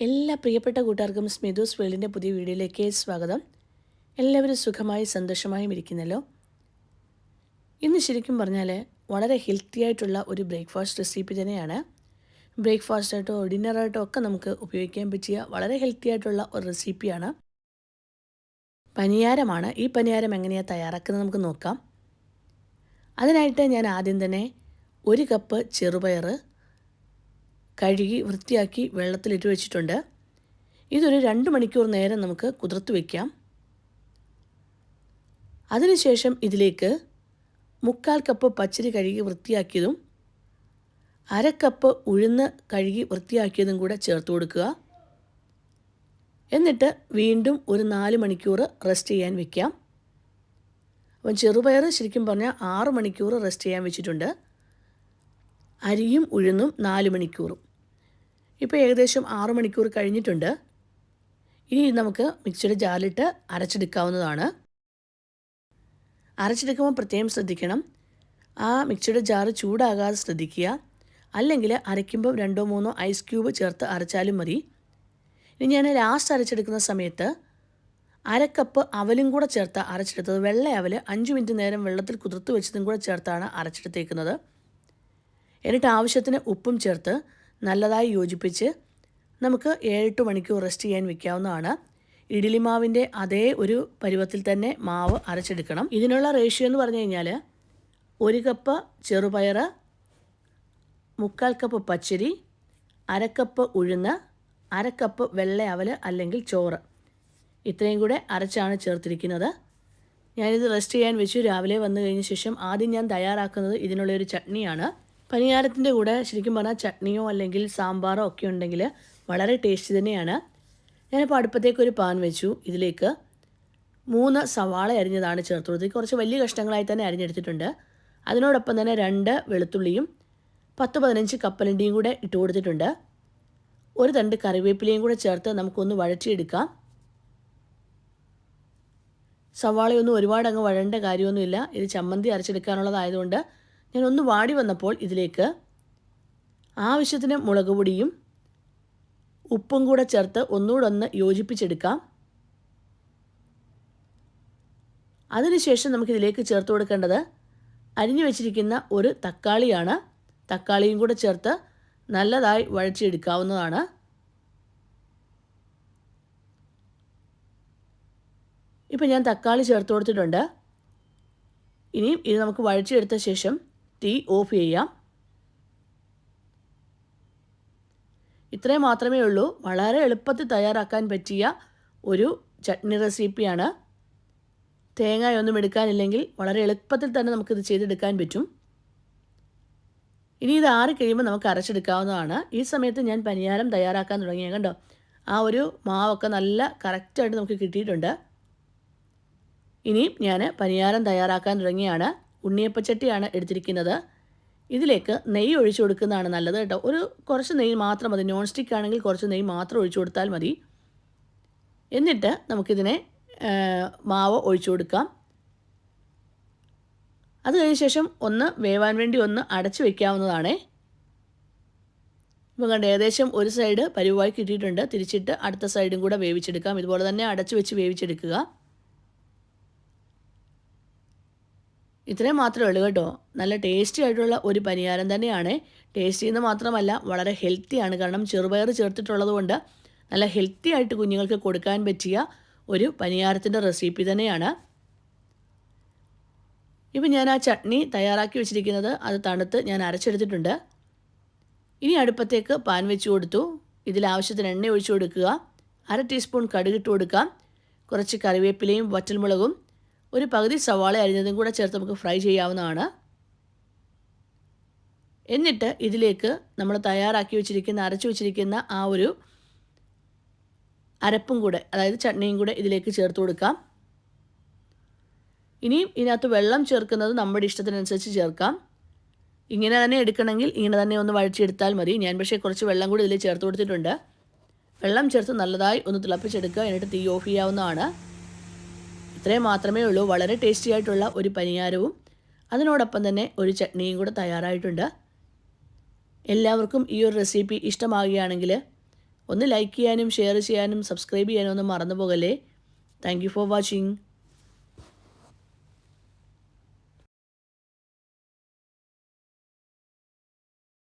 എല്ലാ പ്രിയപ്പെട്ട കൂട്ടുകാർക്കും സ്മിതുസ് വേൾഡിന്റെ പുതിയ വീഡിയോയിലേക്ക് സ്വാഗതം. എല്ലാവരും സുഖമായി സന്തോഷമായും ഇരിക്കുന്നല്ലോ? ഇന്ന് ശരിക്കും പറഞ്ഞാൽ വളരെ ഹെൽത്തി ആയിട്ടുള്ള ഒരു ബ്രേക്ക്ഫാസ്റ്റ് റെസിപ്പി തന്നെയാണ്. ബ്രേക്ക്ഫാസ്റ്റായിട്ടോ ഡിന്നറായിട്ടോ ഒക്കെ നമുക്ക് ഉപയോഗിക്കാൻ പറ്റിയ വളരെ ഹെൽത്തി ആയിട്ടുള്ള ഒരു റെസിപ്പിയാണ് പനിയാരമാണ്. ഈ പനിയാരം എങ്ങനെയാണ് തയ്യാറാക്കുന്നത് നമുക്ക് നോക്കാം. അതിനായിട്ട് ഞാൻ ആദ്യം തന്നെ ഒരു കപ്പ് ചെറുപയർ കഴുകി വൃത്തിയാക്കി വെള്ളത്തിലിട്ട് വെച്ചിട്ടുണ്ട്. ഇതൊരു രണ്ട് മണിക്കൂർ നേരം നമുക്ക് കുതിർത്ത് വയ്ക്കാം അതിനുശേഷം ഇതിലേക്ക് മുക്കാൽ കപ്പ് പച്ചരി കഴുകി വൃത്തിയാക്കിയതും അര കപ്പ് ഉഴുന്ന് കഴുകി വൃത്തിയാക്കിയതും കൂടെ ചേർത്ത് കൊടുക്കുക. എന്നിട്ട് വീണ്ടും ഒരു നാല് മണിക്കൂർ റെസ്റ്റ് ചെയ്യാൻ വെക്കാം. അപ്പം ചെറുപയർ ശരിക്കും പറഞ്ഞാൽ ആറ് മണിക്കൂർ റെസ്റ്റ് ചെയ്യാൻ വെച്ചിട്ടുണ്ട്. അരിയും ഉഴുന്നും നാല് മണിക്കൂറും. ഇപ്പോൾ ഏകദേശം ആറു മണിക്കൂർ കഴിഞ്ഞിട്ടുണ്ട്. ഇനി നമുക്ക് മിക്സിയുടെ ജാലിട്ട് അരച്ചെടുക്കാവുന്നതാണ്. അരച്ചെടുക്കുമ്പോൾ പ്രത്യേകം ശ്രദ്ധിക്കണം. ആ മിക്സിയുടെ ജാറ് ചൂടാകാതെ ശ്രദ്ധിക്കുക. അല്ലെങ്കിൽ അരയ്ക്കുമ്പോൾ രണ്ടോ മൂന്നോ ഐസ് ക്യൂബ് ചേർത്ത് അരച്ചാലും മതി. ഇനി ഞാൻ ലാസ്റ്റ് അരച്ചെടുക്കുന്ന സമയത്ത് അരക്കപ്പ് അവലും കൂടെ ചേർത്ത് അരച്ചെടുത്തത് വെള്ള അവൽ അഞ്ച് മിനിറ്റ് നേരം വെള്ളത്തിൽ കുതിർത്ത് വെച്ചതും കൂടെ ചേർത്താണ് അരച്ചെടുത്തേക്കുന്നത്. എന്നിട്ട് ആവശ്യത്തിന് ഉപ്പും ചേർത്ത് നല്ലതായി യോജിപ്പിച്ച് നമുക്ക് ഏഴെട്ട് മണിക്കൂർ റെസ്റ്റ് ചെയ്യാൻ വെക്കാവുന്നതാണ്. ഇഡ്ഡലി മാവിന്റെ അതേ ഒരു പരുവത്തിൽ തന്നെ മാവ് അരച്ചെടുക്കണം. ഇതിനുള്ള റേഷ്യോ എന്ന് പറഞ്ഞു കഴിഞ്ഞാൽ ഒരു കപ്പ് ചെറുപയർ മുക്കാൽ കപ്പ് പച്ചരി അരക്കപ്പ് ഉഴുന്ന് അരക്കപ്പ് വെള്ള അവൽ അല്ലെങ്കിൽ ചോറ്. ഇത്രയും കൂടെ അരച്ചാണ് ചേർത്തിരിക്കുന്നത്. ഞാനിത് റെസ്റ്റ് ചെയ്യാൻ വെച്ചു. രാവിലെ വന്നു കഴിഞ്ഞ ശേഷം ആദ്യം ഞാൻ തയ്യാറാക്കുന്നത് ഇതിനുള്ളൊരു ചട്നിയാണ്. പനിയാരത്തിന്റെ കൂടെ ശരിക്കും പറഞ്ഞാൽ ചട്നിയോ അല്ലെങ്കിൽ സാമ്പാറോ ഒക്കെ ഉണ്ടെങ്കിൽ വളരെ ടേസ്റ്റ് തന്നെയാണ്. ഞാനിപ്പോൾ അടുപ്പത്തേക്ക് ഒരു പാൻ വെച്ചു. ഇതിലേക്ക് മൂന്ന് സവാള അരിഞ്ഞതാണ് ചേർത്ത് കൊടുത്തത് കുറച്ച് വലിയ കഷ്ണങ്ങളായി തന്നെ അരിഞ്ഞെടുത്തിട്ടുണ്ട്. അതിനോടൊപ്പം തന്നെ രണ്ട് വെളുത്തുള്ളിയും പത്ത് പതിനഞ്ച് കപ്പലണ്ടിയും കൂടെ ഇട്ട് കൊടുത്തിട്ടുണ്ട്. ഒരു തണ്ട് കറിവേപ്പിലയും കൂടെ ചേർത്ത് നമുക്കൊന്ന് വഴറ്റിയെടുക്കാം. സവാളയൊന്നും ഒരുപാട് അങ്ങ് വഴണ്ട കാര്യമൊന്നുമില്ല. ഇത് ചമ്മന്തി അരച്ചെടുക്കാനുള്ളതായതുകൊണ്ട് ഞാൻ ഒന്ന് വാടി വന്നപ്പോൾ ഇതിലേക്ക് ആവശ്യത്തിന് മുളക് പൊടിയും ഉപ്പും കൂടെ ചേർത്ത് ഒന്നുകൂടെ ഒന്ന് യോജിപ്പിച്ചെടുക്കാം. അതിനുശേഷം നമുക്കിതിലേക്ക് ചേർത്ത് കൊടുക്കേണ്ടത് അരിഞ്ഞു വെച്ചിരിക്കുന്ന ഒരു തക്കാളിയാണ്. തക്കാളിയും കൂടെ ചേർത്ത് നല്ലതായി വഴച്ചെടുക്കാവുന്നതാണ് ഇപ്പം ഞാൻ തക്കാളി ചേർത്ത് കൊടുത്തിട്ടുണ്ട്. ഇനിയും ഇത് നമുക്ക് വഴച്ചെടുത്ത ശേഷം തീ ഓഫ് ചെയ്യാം. ഇത്രയും മാത്രമേ ഉള്ളൂ. വളരെ എളുപ്പത്തിൽ തയ്യാറാക്കാൻ പറ്റിയ ഒരു ചട്നി റെസിപ്പിയാണ്. തേങ്ങയൊന്നും എടുക്കാനില്ലെങ്കിൽ വളരെ എളുപ്പത്തിൽ തന്നെ നമുക്കിത് ചെയ്തെടുക്കാൻ പറ്റും. ഇനി ഇത് ആറി കഴിയുമ്പോൾ നമുക്ക് അരച്ചെടുക്കാവുന്നതാണ്. ഈ സമയത്ത് ഞാൻ പനിയാരം തയ്യാറാക്കാൻ തുടങ്ങിയ കണ്ടോ? ആ ഒരു മാവൊക്കെ നല്ല കറക്റ്റായിട്ട് നമുക്ക് കിട്ടിയിട്ടുണ്ട്. ഇനിയും ഞാൻ പനിയാരം തയ്യാറാക്കാൻ തുടങ്ങിയാണ്. ഉണ്ണിയപ്പച്ചട്ടിയാണ് എടുത്തിരിക്കുന്നത്. ഇതിലേക്ക് നെയ്യ് ഒഴിച്ചു കൊടുക്കുന്നതാണ് നല്ലത് കേട്ടോ. ഒരു കുറച്ച് നെയ്യ് മാത്രം മതി. നോൺ സ്റ്റിക്ക് ആണെങ്കിൽ കുറച്ച് നെയ്യ് മാത്രം ഒഴിച്ചു കൊടുത്താൽ മതി. എന്നിട്ട് നമുക്കിതിനെ മാവ് ഒഴിച്ചു കൊടുക്കാം. അത് കഴിഞ്ഞ ശേഷം ഒന്ന് വേവാൻ വേണ്ടി ഒന്ന് അടച്ചു വയ്ക്കാവുന്നതാണേ ഇപ്പം കണ്ട് ഏകദേശം ഒരു സൈഡ് പരിവായി കിട്ടിയിട്ടുണ്ട്. തിരിച്ചിട്ട് അടുത്ത സൈഡും കൂടെ വേവിച്ചെടുക്കാം. ഇതുപോലെ തന്നെ അടച്ചു വെച്ച് വേവിച്ചെടുക്കുക. ഇത്രയും മാത്രമേ ഉള്ളൂ കേട്ടോ. നല്ല ടേസ്റ്റി ആയിട്ടുള്ള ഒരു പനിയാരം തന്നെയാണ്. ടേസ്റ്റി എന്ന് മാത്രമല്ല വളരെ ഹെൽത്തിയാണ് കാരണം ചെറുപയർ ചേർത്തിട്ടുള്ളത് കൊണ്ട് നല്ല ഹെൽത്തി ആയിട്ട് കുഞ്ഞുങ്ങൾക്ക് കൊടുക്കാൻ പറ്റിയ ഒരു പനിയാരത്തിന്റെ റെസിപ്പി തന്നെയാണ്. ഇപ്പം ഞാൻ ആ ചട്നി തയ്യാറാക്കി വെച്ചിരിക്കുന്നത് അത് തണുത്ത് ഞാൻ അരച്ചെടുത്തിട്ടുണ്ട്. ഇനി അടുപ്പത്തേക്ക് പാൻ വെച്ച് കൊടുത്തു. ഇതിലാവശ്യത്തിന് എണ്ണ ഒഴിച്ചു കൊടുക്കുക. അര ടീസ്പൂൺ കടുകിട്ട് കൊടുക്കാം. കുറച്ച് കറിവേപ്പിലയും വറ്റൽമുളകും ഒരു പകുതി സവാള അരിഞ്ഞതും കൂടെ ചേർത്ത് നമുക്ക് ഫ്രൈ ചെയ്യാവുന്നതാണ്. എന്നിട്ട് ഇതിലേക്ക് നമ്മൾ തയ്യാറാക്കി വെച്ചിരിക്കുന്ന അരച്ചു വെച്ചിരിക്കുന്ന ആ ഒരു അരപ്പും കൂടെ അതായത് ചട്നിയും കൂടെ ഇതിലേക്ക് ചേർത്ത് കൊടുക്കാം. ഇനിയും ഇതിനകത്ത് വെള്ളം ചേർക്കുന്നത് നമ്മുടെ ഇഷ്ടത്തിനനുസരിച്ച് ചേർക്കാം. ഇങ്ങനെ തന്നെ എടുക്കണമെങ്കിൽ ഇങ്ങനെ തന്നെ ഒന്ന് വഴിച്ചെടുത്താൽ മതി. ഞാൻ പക്ഷേ കുറച്ച് വെള്ളം കൂടി ഇതിൽ ചേർത്ത് കൊടുത്തിട്ടുണ്ട്. വെള്ളം ചേർത്ത് നല്ലതായി ഒന്ന് തിളപ്പിച്ചെടുക്കുക. എന്നിട്ട് തീ ഓഫ് ചെയ്യാവുന്നതാണ്. ഇത്രയും മാത്രമേ ഉള്ളൂ. വളരെ ടേസ്റ്റി ആയിട്ടുള്ള ഒരു പനിയാരവും. അതിനോടൊപ്പം തന്നെ ഒരു ചട്നിയും കൂടെ തയ്യാറായിട്ടുണ്ട്. എല്ലാവർക്കും ഈ ഒരു റെസിപ്പി ഇഷ്ടമാകുകയാണെങ്കിൽ ഒന്ന് ലൈക്ക് ചെയ്യാനും ഷെയർ ചെയ്യാനും സബ്സ്ക്രൈബ് ചെയ്യാനും ഒന്നും മറന്നു പോകല്ലേ താങ്ക് ഫോർ വാച്ചിങ്